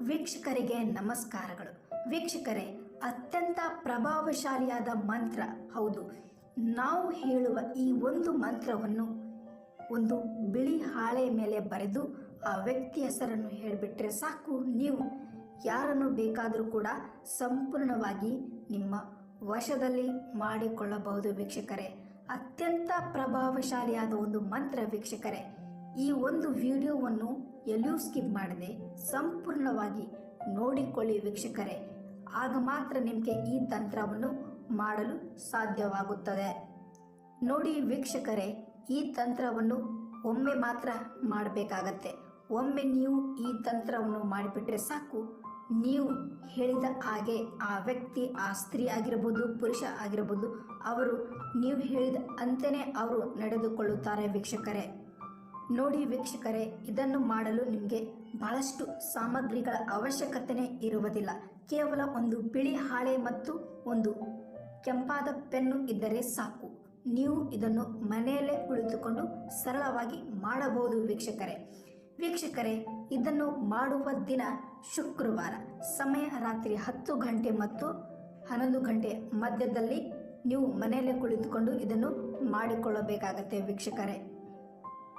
ವೀಕ್ಷಕರಿಗೆ ನಮಸ್ಕಾರಗಳು. ವೀಕ್ಷಕರೇ, ಅತ್ಯಂತ ಪ್ರಭಾವಶಾಲಿಯಾದ ಮಂತ್ರ ಹೌದು. ನಾವು ಹೇಳುವ ಈ ಒಂದು ಮಂತ್ರವನ್ನು ಒಂದು ಬಿಳಿ ಹಾಳೆ ಮೇಲೆ ಬರೆದು ಆ ವ್ಯಕ್ತಿ ಹೆಸರನ್ನು ಹೇಳಿಬಿಟ್ರೆ ಸಾಕು. ನೀವು ಯಾರನ್ನು ಬೇಕಾದರೂ ಕೂಡ ಸಂಪೂರ್ಣವಾಗಿ ನಿಮ್ಮ ವಶದಲ್ಲಿ ಮಾಡಿಕೊಳ್ಳಬಹುದು ವೀಕ್ಷಕರೇ. ಅತ್ಯಂತ ಪ್ರಭಾವಶಾಲಿಯಾದ ಒಂದು ಮಂತ್ರ ವೀಕ್ಷಕರೇ. ಈ ಒಂದು ವಿಡಿಯೋವನ್ನು ಎಲ್ಲಿಯೂ ಸ್ಕಿಪ್ ಮಾಡದೆ ಸಂಪೂರ್ಣವಾಗಿ ನೋಡಿಕೊಳ್ಳಿ ವೀಕ್ಷಕರೇ. ಆಗ ಮಾತ್ರ ನಿಮಗೆ ಈ ತಂತ್ರವನ್ನು ಮಾಡಲು ಸಾಧ್ಯವಾಗುತ್ತದೆ. ನೋಡಿ ವೀಕ್ಷಕರೇ, ಈ ತಂತ್ರವನ್ನು ಒಮ್ಮೆ ಮಾತ್ರ ಮಾಡಬೇಕಾಗತ್ತೆ. ಒಮ್ಮೆ ನೀವು ಈ ತಂತ್ರವನ್ನು ಮಾಡಿಬಿಟ್ರೆ ಸಾಕು. ನೀವು ಹೇಳಿದ ಹಾಗೆ ಆ ವ್ಯಕ್ತಿ, ಆ ಸ್ತ್ರೀ ಆಗಿರ್ಬೋದು, ಪುರುಷ ಆಗಿರ್ಬೋದು, ಅವರು ನೀವು ಹೇಳಿದ ಅಂತೆಯೇ ಅವರು ನಡೆದುಕೊಳ್ಳುತ್ತಾರೆ ವೀಕ್ಷಕರೇ. ನೋಡಿ ವೀಕ್ಷಕರೇ, ಇದನ್ನು ಮಾಡಲು ನಿಮಗೆ ಬಹಳಷ್ಟು ಸಾಮಗ್ರಿಗಳ ಅವಶ್ಯಕತೆಯೇ ಇರುವುದಿಲ್ಲ. ಕೇವಲ ಒಂದು ಬಿಳಿ ಹಾಳೆ ಮತ್ತು ಒಂದು ಕೆಂಪಾದ ಪೆನ್ನು ಇದ್ದರೆ ಸಾಕು. ನೀವು ಇದನ್ನು ಮನೆಯಲ್ಲೇ ಕುಳಿತುಕೊಂಡು ಸರಳವಾಗಿ ಮಾಡಬಹುದು ವೀಕ್ಷಕರೇ. ವೀಕ್ಷಕರೇ, ಇದನ್ನು ಮಾಡುವ ದಿನ ಶುಕ್ರವಾರ. ಸಮಯ ರಾತ್ರಿ ಹತ್ತು ಗಂಟೆ ಮತ್ತು ಹನ್ನೊಂದು ಗಂಟೆ ಮಧ್ಯದಲ್ಲಿ ನೀವು ಮನೆಯಲ್ಲೇ ಕುಳಿತುಕೊಂಡು ಇದನ್ನು ಮಾಡಿಕೊಳ್ಳಬೇಕಾಗತ್ತೆ ವೀಕ್ಷಕರೇ.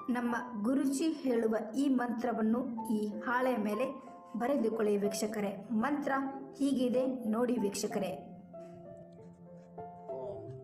ನಮ್ಮ ಗುರುಜಿ ಹೇಳುವ ಈ ಮಂತ್ರವನ್ನು ಈ ಹಾಳೆ ಮೇಲೆ ಬರೆದುಕೊಳ್ಳಿ ವೀಕ್ಷಕರೇ. ಮಂತ್ರ ಹೀಗಿದೆ ನೋಡಿ ವೀಕ್ಷಕರೇ. ಓಂ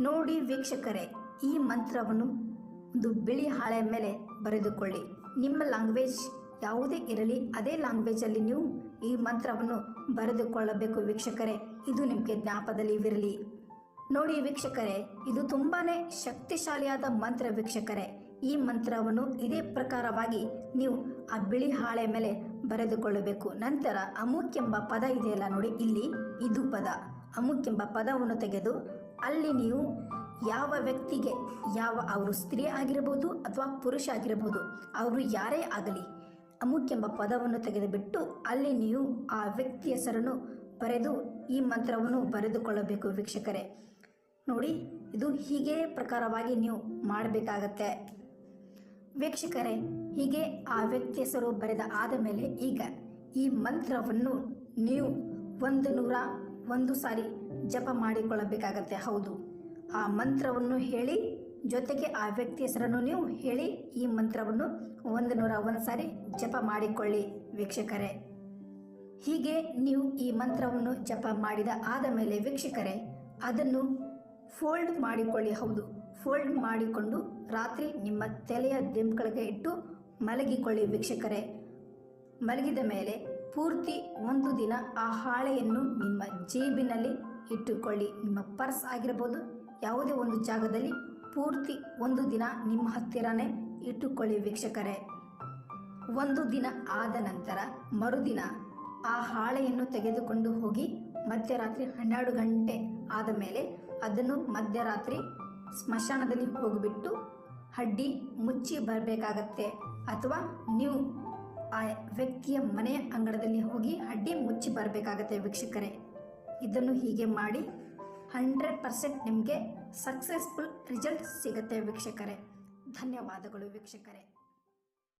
ನೋಡಿ ವೀಕ್ಷಕರೇ, ಈ ಮಂತ್ರವನ್ನು ಒಂದು ಬಿಳಿ ಹಾಳೆ ಮೇಲೆ ಬರೆದುಕೊಳ್ಳಿ. ನಿಮ್ಮ ಲ್ಯಾಂಗ್ವೇಜ್ ಯಾವುದೇ ಇರಲಿ, ಅದೇ ಲ್ಯಾಂಗ್ವೇಜಲ್ಲಿ ನೀವು ಈ ಮಂತ್ರವನ್ನು ಬರೆದುಕೊಳ್ಳಬೇಕು ವೀಕ್ಷಕರೇ. ಇದು ನಿಮಗೆ ಜ್ಞಾಪದಲ್ಲಿ ಇರಲಿ ನೋಡಿ ವೀಕ್ಷಕರೇ, ಇದು ತುಂಬಾ ಶಕ್ತಿಶಾಲಿಯಾದ ಮಂತ್ರ ವೀಕ್ಷಕರೇ. ಈ ಮಂತ್ರವನ್ನು ಇದೇ ಪ್ರಕಾರವಾಗಿ ನೀವು ಆ ಬಿಳಿ ಹಾಳೆ ಮೇಲೆ ಬರೆದುಕೊಳ್ಳಬೇಕು. ನಂತರ ಅಮುಕ್ ಎಂಬ ಪದ ಇದೆಯಲ್ಲ ನೋಡಿ, ಇಲ್ಲಿ ಇದು ಪದ. ಅಮುಕ್ ಎಂಬ ಪದವನ್ನು ತೆಗೆದು ಅಲ್ಲಿ ನೀವು ಯಾವ ವ್ಯಕ್ತಿಗೆ, ಯಾವ ಅವರು ಸ್ತ್ರೀ ಆಗಿರಬಹುದು ಅಥವಾ ಪುರುಷ ಆಗಿರಬಹುದು ಅವರು ಯಾರೇ ಆಗಲಿ ಅಮುಕ್ ಎಂಬ ಪದವನ್ನು ತೆಗೆದುಬಿಟ್ಟು ಅಲ್ಲಿ ನೀವು ಆ ವ್ಯಕ್ತಿ ಹೆಸರನ್ನು ಬರೆದು ಈ ಮಂತ್ರವನ್ನು ಬರೆದುಕೊಳ್ಳಬೇಕು ವೀಕ್ಷಕರೇ. ನೋಡಿ, ಇದು ಹೀಗೆ ಪ್ರಕಾರವಾಗಿ ನೀವು ಮಾಡಬೇಕಾಗತ್ತೆ. ವೀಕ್ಷಕರೇ, ಹೀಗೆ ಆ ವ್ಯಕ್ತಿ ಹೆಸರು ಬರೆದ ಆದ ಮೇಲೆ ಈಗ ಈ ಮಂತ್ರವನ್ನು ನೀವು ಒಂದು ನೂರ ಒಂದು ಸಾರಿ ಜಪ ಮಾಡಿಕೊಳ್ಳಬೇಕಾಗತ್ತೆ. ಹೌದು. ಆ ಮಂತ್ರವನ್ನು ಹೇಳಿ, ಜೊತೆಗೆ ಆ ವ್ಯಕ್ತಿ ಹೆಸರನ್ನು ನೀವು ಹೇಳಿ, ಈ ಮಂತ್ರವನ್ನು ಒಂದು ನೂರ ಒಂದು ಸಾರಿ ಜಪ ಮಾಡಿಕೊಳ್ಳಿ ವೀಕ್ಷಕರೇ. ಹೀಗೆ ನೀವು ಈ ಮಂತ್ರವನ್ನು ಜಪ ಮಾಡಿದ ಆದ ಮೇಲೆ ವೀಕ್ಷಕರೇ, ಅದನ್ನು ಫೋಲ್ಡ್ ಮಾಡಿಕೊಳ್ಳಿ. ಹೌದು, ಫೋಲ್ಡ್ ಮಾಡಿಕೊಂಡು ರಾತ್ರಿ ನಿಮ್ಮ ತಲೆಯ ದಿಂಬುಗಳಿಗೆ ಇಟ್ಟು ಮಲಗಿಕೊಳ್ಳಿ ವೀಕ್ಷಕರೇ. ಮಲಗಿದ ಮೇಲೆ ಪೂರ್ತಿ ಒಂದು ದಿನ ಆ ಹಾಳೆಯನ್ನು ನಿಮ್ಮ ಜೇಬಿನಲ್ಲಿ ಇಟ್ಟುಕೊಳ್ಳಿ. ನಿಮ್ಮ ಪರ್ಸ್ ಆಗಿರ್ಬೋದು, ಯಾವುದೇ ಒಂದು ಜಾಗದಲ್ಲಿ ಪೂರ್ತಿ ಒಂದು ದಿನ ನಿಮ್ಮ ಹತ್ತಿರನೇ ಇಟ್ಟುಕೊಳ್ಳಿ ವೀಕ್ಷಕರೇ. ಒಂದು ದಿನ ಆದ ನಂತರ ಮರುದಿನ ಆ ಹಾಳೆಯನ್ನು ತೆಗೆದುಕೊಂಡು ಹೋಗಿ ಮಧ್ಯರಾತ್ರಿ ಹನ್ನೆರಡು ಗಂಟೆ ಆದ ಮೇಲೆ ಅದನ್ನು ಮಧ್ಯರಾತ್ರಿ ಸ್ಮಶಾನದಲ್ಲಿ ಹೋಗಿಬಿಟ್ಟು ಹಡ್ಡಿ ಮುಚ್ಚಿ ಬರಬೇಕಾಗತ್ತೆ. ಅಥವಾ ನೀವು ಆ ವ್ಯಕ್ತಿಯ ಮನೆಯ ಅಂಗಳದಲ್ಲಿ ಹೋಗಿ ಹಡ್ಡಿ ಮುಚ್ಚಿ ಬರಬೇಕಾಗತ್ತೆ ವೀಕ್ಷಕರೇ. ಇದನ್ನು ಹೀಗೆ ಮಾಡಿ ಹಂಡ್ರೆಡ್ ಪರ್ಸೆಂಟ್ ನಿಮಗೆ ಸಕ್ಸಸ್ಫುಲ್ ರಿಸಲ್ಟ್ ಸಿಗುತ್ತೆ ವೀಕ್ಷಕರೇ. ಧನ್ಯವಾದಗಳು ವೀಕ್ಷಕರೇ.